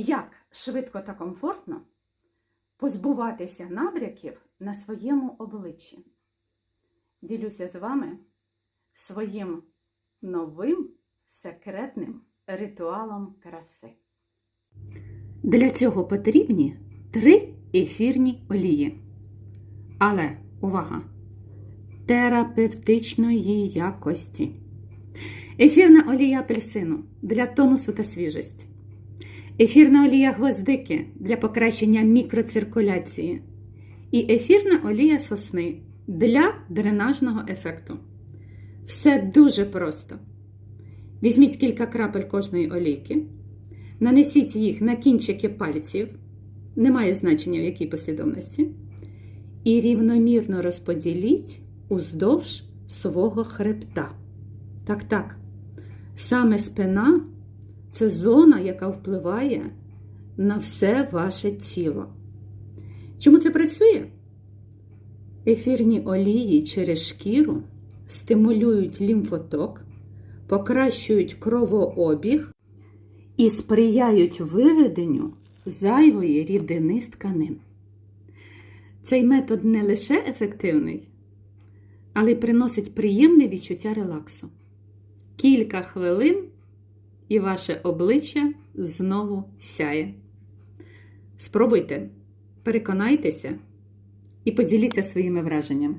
Як швидко та комфортно позбуватися набряків на своєму обличчі? Ділюся з вами своїм новим секретним ритуалом краси. Для цього потрібні три ефірні олії. Але увага! Терапевтичної якості. Ефірна олія апельсину для тонусу та свіжості. Ефірна олія гвоздики для покращення мікроциркуляції. І ефірна олія сосни для дренажного ефекту. Все дуже просто. Візьміть кілька крапель кожної олійки, нанесіть їх на кінчики пальців, немає значення в якій послідовності, і рівномірно розподіліть уздовж свого хребта. Так, так. Саме спина це зона, яка впливає на все ваше тіло. Чому це працює? Ефірні олії через шкіру стимулюють лімфоток, покращують кровообіг і сприяють виведенню зайвої рідини з тканин. Цей метод не лише ефективний, але й приносить приємне відчуття релаксу. Кілька хвилин і ваше обличчя знову сяє. Спробуйте, переконайтеся і поділіться своїми враженнями.